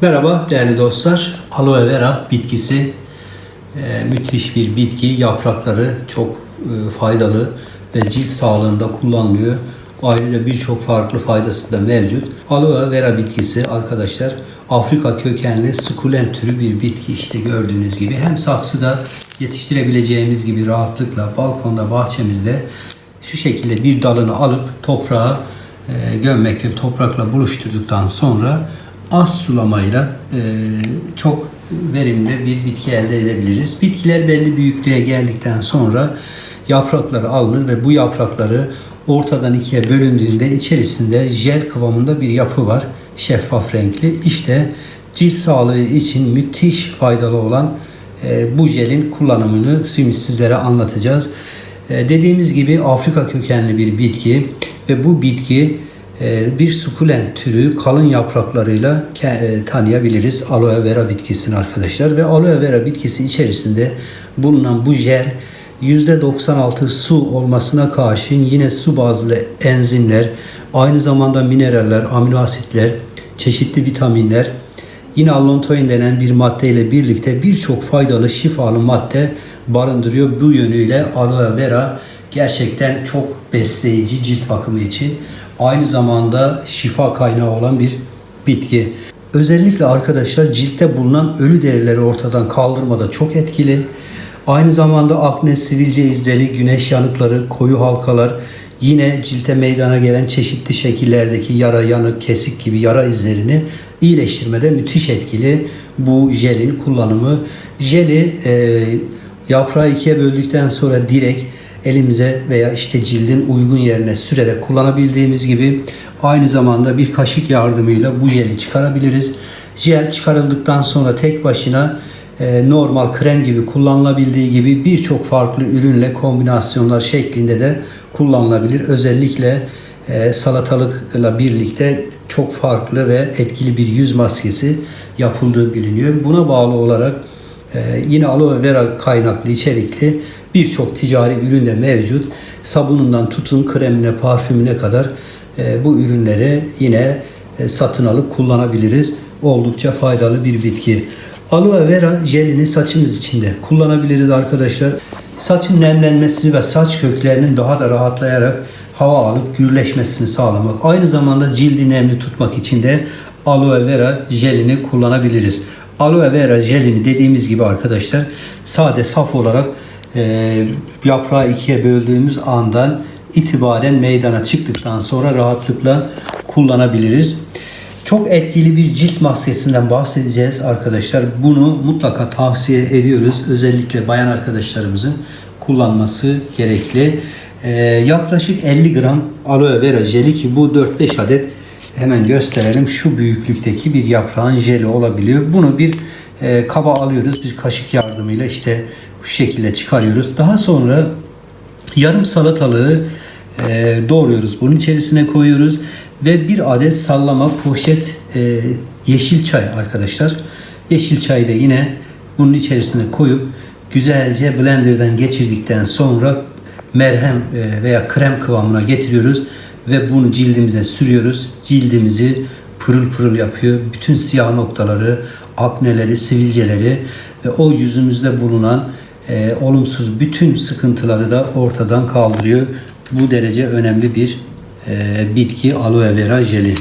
Merhaba değerli dostlar. Aloe vera bitkisi e, müthiş bir bitki. Yaprakları çok e, faydalı ve cilt sağlığında kullanılıyor. Ayrıca birçok farklı faydası da mevcut. Aloe vera bitkisi arkadaşlar Afrika kökenli sukulent türü bir bitki işte gördüğünüz gibi. Hem saksıda yetiştirebileceğimiz gibi rahatlıkla balkonda bahçemizde şu şekilde bir dalını alıp toprağa e, gömmek ve toprakla buluşturduktan sonra az sulamayla e, çok verimli bir bitki elde edebiliriz. Bitkiler belli büyüklüğe geldikten sonra yaprakları alınır ve bu yaprakları ortadan ikiye bölündüğünde içerisinde jel kıvamında bir yapı var. Şeffaf renkli. İşte cilt sağlığı için müthiş faydalı olan e, bu jelin kullanımını şimdi sizlere anlatacağız. E, dediğimiz gibi Afrika kökenli bir bitki ve bu bitki bir sukulent türü kalın yapraklarıyla e, tanıyabiliriz aloe vera bitkisini arkadaşlar ve aloe vera bitkisi içerisinde bulunan bu jel %96 su olmasına karşın yine su bazlı enzimler, aynı zamanda mineraller, amino asitler, çeşitli vitaminler, yine allantoin denen bir madde ile birlikte birçok faydalı şifalı madde barındırıyor. Bu yönüyle aloe vera gerçekten çok besleyici cilt bakımı için. Aynı zamanda şifa kaynağı olan bir bitki. Özellikle arkadaşlar ciltte bulunan ölü derileri ortadan kaldırmada çok etkili. Aynı zamanda akne, sivilce izleri, güneş yanıkları, koyu halkalar, yine cilte meydana gelen çeşitli şekillerdeki yara, yanık, kesik gibi yara izlerini iyileştirmede müthiş etkili bu jelin kullanımı. Jeli e, yaprağı ikiye böldükten sonra direkt elimize veya işte cildin uygun yerine sürerek kullanabildiğimiz gibi aynı zamanda bir kaşık yardımıyla bu jeli çıkarabiliriz. Jel çıkarıldıktan sonra tek başına e, normal krem gibi kullanılabildiği gibi birçok farklı ürünle kombinasyonlar şeklinde de kullanılabilir. Özellikle e, salatalıkla birlikte çok farklı ve etkili bir yüz maskesi yapıldığı biliniyor. Buna bağlı olarak e, yine aloe vera kaynaklı içerikli birçok ticari ürün de mevcut. Sabunundan tutun kremine, parfümüne kadar e, bu ürünleri yine e, satın alıp kullanabiliriz. Oldukça faydalı bir bitki. Aloe vera jelini saçımız içinde kullanabiliriz arkadaşlar. Saçın nemlenmesini ve saç köklerinin daha da rahatlayarak hava alıp gürleşmesini sağlamak. Aynı zamanda cildi nemli tutmak için de aloe vera jelini kullanabiliriz. Aloe vera jelini dediğimiz gibi arkadaşlar sade saf olarak e, yaprağı ikiye böldüğümüz andan itibaren meydana çıktıktan sonra rahatlıkla kullanabiliriz. Çok etkili bir cilt maskesinden bahsedeceğiz arkadaşlar. Bunu mutlaka tavsiye ediyoruz. Özellikle bayan arkadaşlarımızın kullanması gerekli. Ee, yaklaşık 50 gram aloe vera jeli ki bu 4-5 adet hemen gösterelim. Şu büyüklükteki bir yaprağın jeli olabiliyor. Bunu bir e, kaba alıyoruz. Bir kaşık yardımıyla işte bu şekilde çıkarıyoruz. Daha sonra yarım salatalığı e, doğruyoruz. Bunun içerisine koyuyoruz ve bir adet sallama poşet e, yeşil çay arkadaşlar. Yeşil çayı da yine bunun içerisine koyup güzelce blenderdan geçirdikten sonra merhem e, veya krem kıvamına getiriyoruz ve bunu cildimize sürüyoruz. Cildimizi pırıl pırıl yapıyor. Bütün siyah noktaları, akneleri, sivilceleri ve o yüzümüzde bulunan e, olumsuz bütün sıkıntıları da ortadan kaldırıyor. Bu derece önemli bir e, bitki aloe vera jeli.